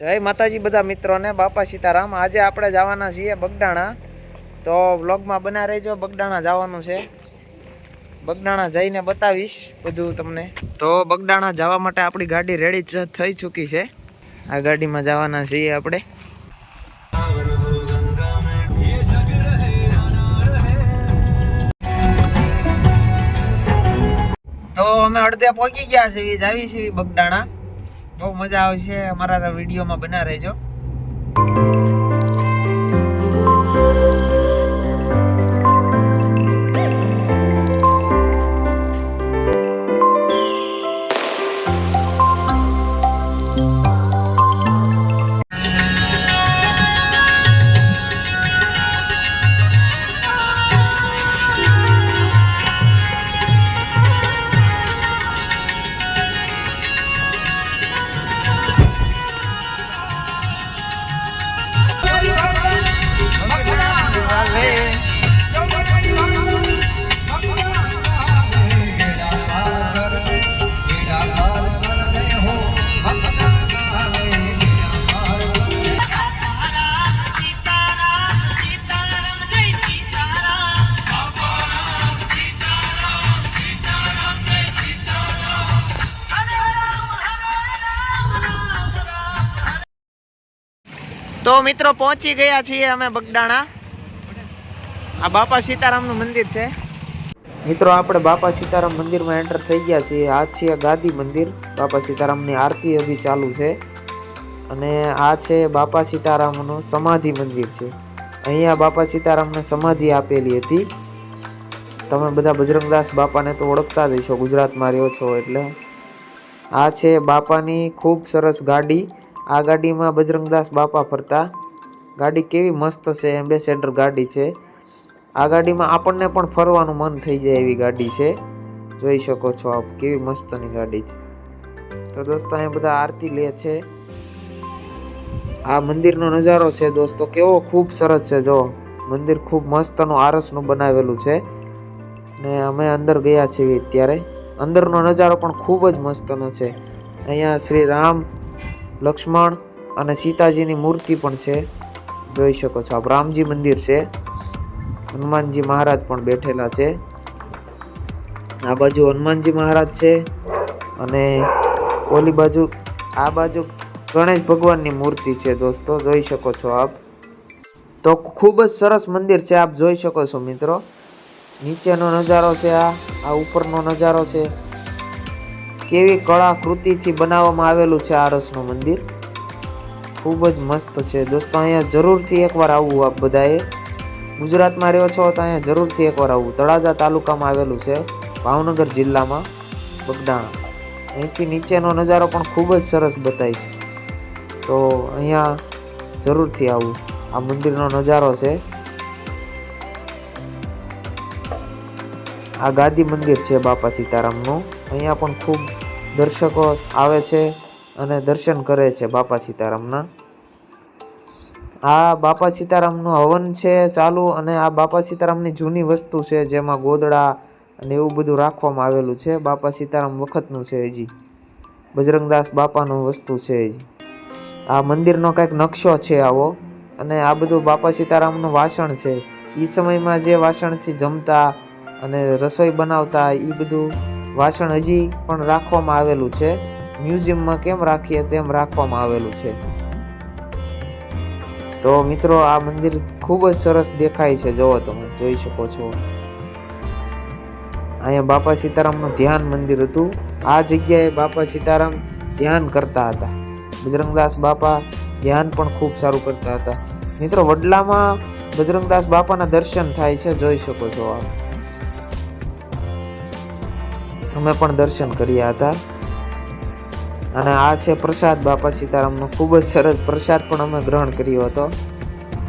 જય માતાજી બધા મિત્રોને, બાપા સીતારામ. આજે આપણે જવાના છીએ બગડાણા. તો વ્લોગમાં બના રહેજો, બગડાણા જવાનું છે. બગડાણા જઈને બતાવીશ બધું તમને. તો બગડાણા જવા માટે આપણી ગાડી રેડી થઈ ચૂકી છે. આ ગાડીમાં જવાના છીએ આપણે. તો અમે અડધે પહોંચી ગયા છીએ, જાવી છીએ બગડાણા. બહુ મજા આવશે. અમારા વિડીયોમાં બના રહેજો. તો મિત્રો પહોંચી ગયા છીએ અમે બગડાણા આ બાપા સીતારામનું મંદિર છે. મિત્રો, આપણે બાપા સીતારામ મંદિરમાં એન્ટર થઈ ગયા છીએ. આ છે ગાદી મંદિર. બાપા સીતારામની આરતી અભી ચાલુ છે. અને આ છે બાપા સીતારામનું સમાધિ મંદિર છે. અહીંયા બાપા સીતારામને સમાધિ આપેલી હતી. તમે બધા બજરંગદાસ બાપાને તો ઓળખતા જ હશો, ગુજરાતમાં રહ્યો છો એટલે. આ છે બાપાની ખૂબ સરસ ગાડી. આ ગાડીમાં બજરંગદાસ બાપા ફરતા. ગાડી કેવી મસ્ત છે એમ્બેસેડર ગાડી છે. આ ગાડીમાં આપણને પણ ફરવાનું મન થઈ જાય એવી ગાડી છે. જોઈ શકો છો આપ, કેવી મસ્તની ગાડી છે. તો દોસ્તો, અહીંયા બધા આરતી લે છે. આ મંદિરનો નજારો છે દોસ્તો, કેવો ખૂબ સરસ છે. જો, મંદિર ખૂબ મસ્તનું, આરસનું બનાવેલું છે. ને અમે અંદર ગયા છીએ અત્યારે. અંદરનો નજારો પણ ખૂબ જ મસ્તનો છે. અહીંયા શ્રી રામ લક્ષ્મણ અને સીતાજીની મૂર્તિ પણ છે. જોઈ શકો છો, આ રામજી મંદિર છે. હનુમાનજી મહારાજ પણ બેઠેલા છે. આ બાજુ હનુમાનજી મહારાજ છે અને ઓલી બાજુ, આ બાજુ ગણેશ ભગવાનની મૂર્તિ છે દોસ્તો, જોઈ શકો છો આપ. તો ખૂબ જ સરસ મંદિર છે, આપ જોઈ શકો છો મિત્રો. નીચેનો નજારો છે આ આ ઉપરનો નજારો છે. કેવી કળાકૃતિથી બનાવવામાં આવેલું છે આરસનું મંદિર? ખૂબ જ મસ્ત છે. દોસ્તો, અહીંયા જરૂરથી એકવાર આવવું આપ બધાએ. ગુજરાતમાં રહ્યો છો તો અહીંયા જરૂરથી એકવાર આવવું તળાજા તાલુકામાં આવેલું છે, ભાવનગર જિલ્લામાં, બગડાણા. અહીંથી નીચેનો નજારો પણ ખૂબ જ સરસ બતાય છે. તો અહીંયા જરૂરથી આવવું આ મંદિરનો નજારો છે. આ ગાદી મંદિર છે બાપા સીતારામનું. અહીંયા પણ ખૂબ દર્શકો આવે છે અને દર્શન કરે છે બાપા સીતારામના. આ બાપા સીતારામનું હવન છે ચાલુ અને આ બાપા સીતારામની જૂની વસ્તુ છે જેમાં ગોદડા અને એવું બધું રાખવામાં આવેલું છે. બાપા સીતારામ વખતનું છે હજી. બજરંગદાસ બાપાનું વસ્તુ છે હજી. આ મંદિરનો કંઈક નકશો છે આવો. અને આ બધું બાપા સીતારામનું વાસણ છે. એ સમયમાં જે વાસણથી જમતા અને રસોઈ બનાવતા એ બધું વાસણ હજી પણ રાખવામાં આવેલું છે. મ્યુઝિયમમાં કેમ રાખીએ તેમ રાખવામાં આવેલું છે. તો મિત્રો, આ મંદિર ખૂબ જ સરસ દેખાય છે. જોવો તમે, જોઈ શકો છો. અહીંયા બાપા સીતારામનું ધ્યાન મંદિર હતું. આ જગ્યાએ બાપા સીતારામ ધ્યાન કરતા હતા. બજરંગદાસ બાપા ધ્યાન પણ ખૂબ સારું કરતા હતા. મિત્રો, વડલામાં બજરંગદાસ બાપાના દર્શન થાય છે. જોઈ શકો છો આપ. અમે પણ દર્શન કર્યા હતા. અને આ છે પ્રસાદ બાપા સીતારામનો. ખૂબ જ સરસ પ્રસાદ પણ અમે ગ્રહણ કર્યો હતો.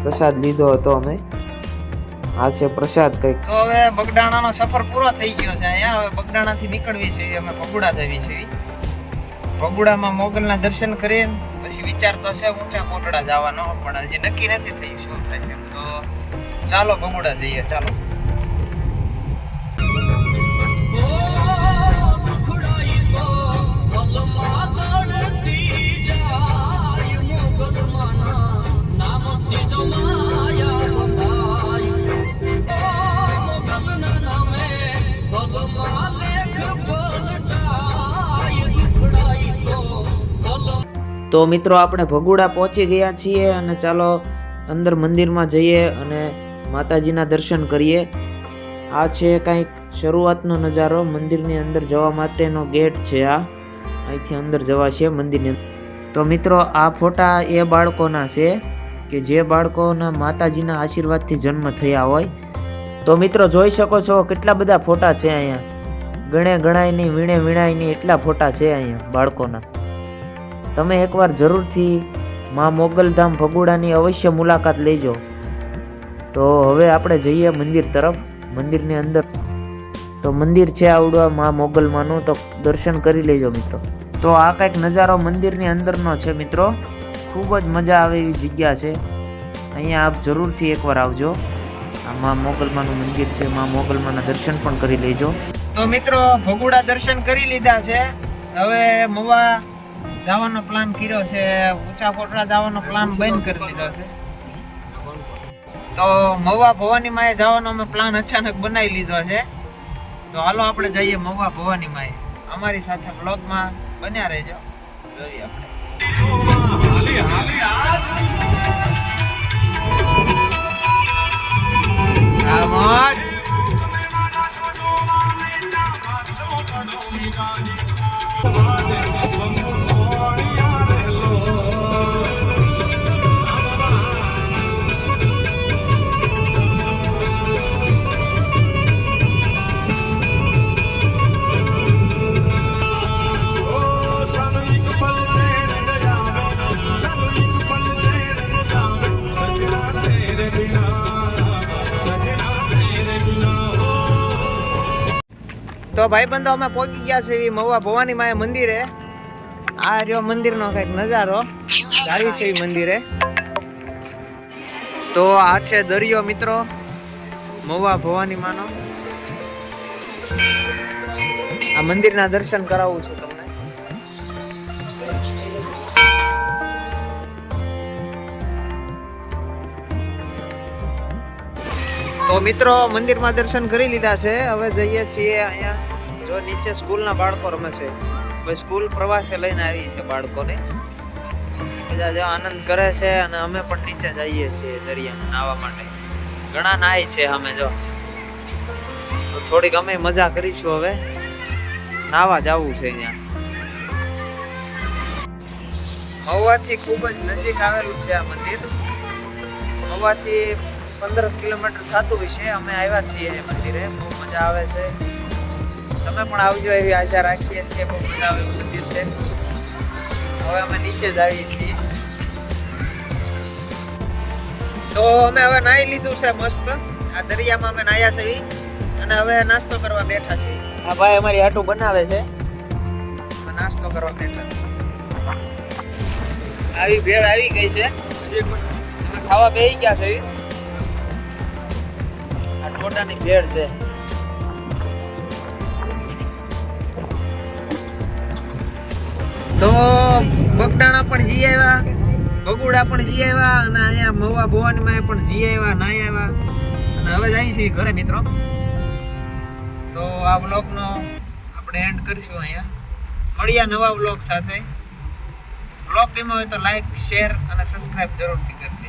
પ્રસાદ લીધો હતો અમે. આ છે પ્રસાદ કંઈક. તો હવે બગડાણાનો સફર પૂરો થઈ ગયો છે અહીંયા. હવે બગડાણાથી નીકળવી છે. અમે પગુડા જવી છે. પગુડામાં મોગલના દર્શન કરીએ પછી વિચાર તો છે ઊંચા કોટડા જવાનો, પણ હજી નક્કી નથી થયું શું થશે તો ચાલો બગુડા જઈએ, ચાલો. તો મિત્રો આપણે ભગુડા પહોંચી ગયા છીએ અને ચાલો અંદર મંદિરમાં જઈએ અને માતાજીના દર્શન કરીએ. આ છે કંઈક શરૂઆતનો નજારો, મંદિરની અંદર જવા માટેનો ગેટ છે આ. અહીંથી અંદર જવાશે મંદિરની. તો મિત્રો, આ ફોટા એ બાળકોના છે કે જે બાળકોના માતાજીના આશીર્વાદથી જન્મ થયા હોય. તો મિત્રો, જોઈ શકો છો કેટલા બધા ફોટા છે અહીંયા. ગણે ગણાય નહીં વીણે વીણાય નહીં એટલા ફોટા છે અહીંયા બાળકોના. તમે એકવાર જરૂરથી માં મોગલધામ ભગુડાની અવશ્ય મુલાકાત લેજો. તો હવે આપણે જઈએ મંદિર તરફ. મંદિરની અંદર તો મંદિર છે આવડવા માં મોગલમાંનું, તો દર્શન કરી લેજો મિત્રો. તો આ કંઈક નજારો મંદિરની અંદરનો છે મિત્રો. ખૂબ જ મજા આવે એવી જગ્યા છે. અહીંયા આપ જરૂરથી એકવાર આવજો. આ માં મોગલમાનું મંદિર છે, માં મોગલમાના દર્શન પણ કરી લેજો. તો મિત્રો, ભગુડા દર્શન કરી લીધા છે. હવે મવા જવાનો પ્લાન કર્યો છે ઊંચા કોટડા જવાનો પ્લાન બંધ કરી લીધો છે. તો મવા ભવાની માએ જવાનો અમે પ્લાન અચાનક બનાવી લીધો છે. તો હાલો આપણે જઈએ મવા ભવાની માએ. અમારી સાથે બ્લોગમાં બન્યા રહેજો. જોઈએ આપણે. તો ભાઈબંધો અમે પહોંચી ગયા છે એવી મહુવા ભવાની માએ મંદિરે. આ રહ્યો મંદિરનો કંઈક નજારો. ગાડી છે એ મંદિરે. તો આ છે દરિયો મિત્રો, મહુવા ભવાની માનો. આ મંદિરના દર્શન કરાવું છું તમને. તો મિત્રો મંદિરમાં દર્શન કરી લીધા છે. હવે જઈએ છીએ અહીંયા, જો નીચે સ્કૂલના બાળકો રમે છે. ભાઈ સ્કૂલ પ્રવાસે લઈને આવી છે બાળકોને. બધા જો આનંદ કરે છે અને અમે પણ નીચે જઈએ છીએ દરિયામાં નાહવા માટે. ઘણા નાય છે અમે જો. થોડીક અમે મજા કરીશું હવે. નાહવા જવું છે અહીંયા. હવાથી ખૂબ જ નજીક આવેલું છે આ મંદિર. મહુવાથી પંદર કિલોમીટર થતું હોય છે. અમે આવ્યા છીએ એ મંદિરે. બહુ મજા આવે છે. તમે પણ આવજો એવી આશા રાખીએ છીએ. બહુ મજા આવે એવું મંદિર છે. હવે અમે નીચે જ આવીએ છીએ. તો અમે હવે નાહી લીધું છે મસ્ત. આ દરિયામાં અમે નાહ્યા છે અને હવે નાસ્તો કરવા બેઠા છીએ. આ ભાઈ અમારી હાટું બનાવે છે. નાસ્તો કરવા બેઠા આવી ભેળ આવી ગઈ છે. ખાવા બેસી ગયા છે. ટોટાની ભેળ છે. તો બગડાણા પણ જી આવ્યા, બગુડા પણ જી આવ્યા, અને અહીંયા મવા ભવાનીમાં પણ જી આવ્યા નાય આવ્યા. અને હવે જાય છીએ ઘરે મિત્રો. તો આ બ્લોગનો આપણે એન્ડ કરીશું અહીંયા. મળ્યા નવા બ્લોગ સાથે. બ્લોગ ગમ્યો હોય તો લાઈક શેર અને સબસ્ક્રાઇબ જરૂરથી કરજો.